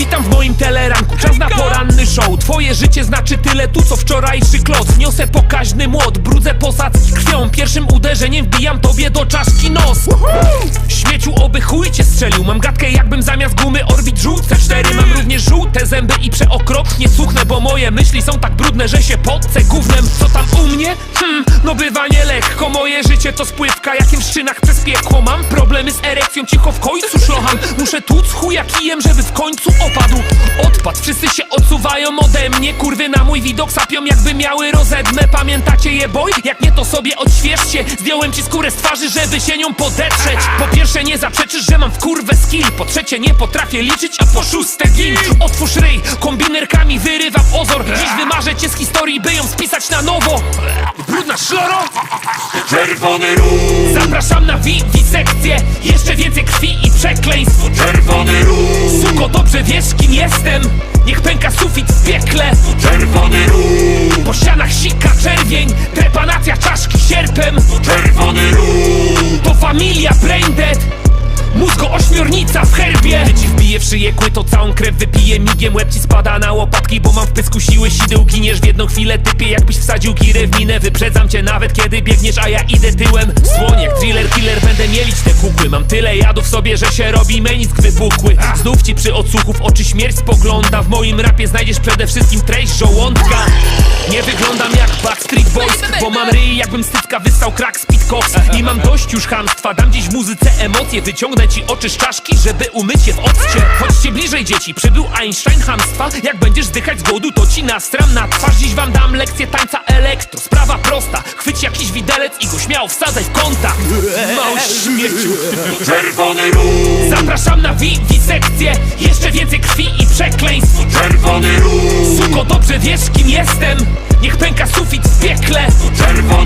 Witam w moim teleranku, czas na poranny show. Twoje życie znaczy tyle tu co wczorajszy kloc Niosę pokaźny młot, brudzę posadzki krwią. Pierwszym uderzeniem wbijam tobie do czaszki nos. Śmieciu oby chuj cię strzelił. Mam gadkę jakbym zamiast gumy orbit żółte cztery. Mam również żółte zęby i przeokropnie suchnę Bo moje myśli są tak brudne, że się potcę gównem. Co tam u mnie? Hmm, no bywa nie lekko Moje życie to spływka, jakim szczynach przez piekło Mam problemy z erekcją, cicho w końcu szlocham. Muszę tłuc chuja kijem, żeby w końcu opadł. Odpad, wszyscy się odsuwają ode mnie. Kurwy na mój widok sapią jakby miały rozedmę Pamiętacie je boj? Jak nie to sobie odświeżcie. Zdjąłem ci skórę z twarzy, żeby się nią podetrzeć. Po pierwsze nie zaprzeczysz, że mam w kurwę skill. Po trzecie nie potrafię liczyć, a po szóste gin. Otwórz ryj, kombinerkami wyrywam ozor. Dziś wymarzę cię z historii, by ją spisać na nowo Brudna szloro Czerwony róż, Zapraszam na wi sekcję Jeszcze więcej krwi i przekleństw. Czerwony róż, Suko, dobrze wiesz kim jestem. Niech pęka sufit w piekle. Czerwony róż, Po ścianach sika czerwień. Trepanacja czaszki sierpem. Czerwony róż, To familia Braindead Mózgo ośmiornica w herbie. Gdy ci wbije w szyję kły, to całą krew wypije. Migiem łeb ci spada na łopatki Bo mam w pysku siły. Sideł Giniesz w jedną chwilę typie Jakbyś wsadził girę w minę. Wyprzedzam cię nawet kiedy biegniesz A ja idę tyłem. Słoń jak thriller killer Będę mielić te kukły Mam tyle jadu w sobie, że się robi menisk wypukły Znów ci przy odsłuchu w oczy śmierć spogląda. W moim rapie znajdziesz przede wszystkim treść żołądka. Nie wyglądam jak Backstreet Boys Bo mam ryj jakbym stycka wystał crack speed cox I mam dość już chamstwa Dam dziś muzyce emocje. Wyciągnę ci oczy z czaszki, żeby umyć je w occie. Chodźcie bliżej dzieci, przybył Einstein hamstwa Jak będziesz zdychać z głodu, to ci nastram na twarz. Dziś wam dam lekcję tańca elektro. Sprawa prosta, chwyć jakiś widelec i go śmiało wsadzaj w kąta Mały śmieciu czerwony róż, Zapraszam na wi sekcję. Jeszcze więcej krwi i przekleństw. Czerwony róż, Suko, dobrze wiesz kim jestem. Niech pęka sufit w piekle. Czerwony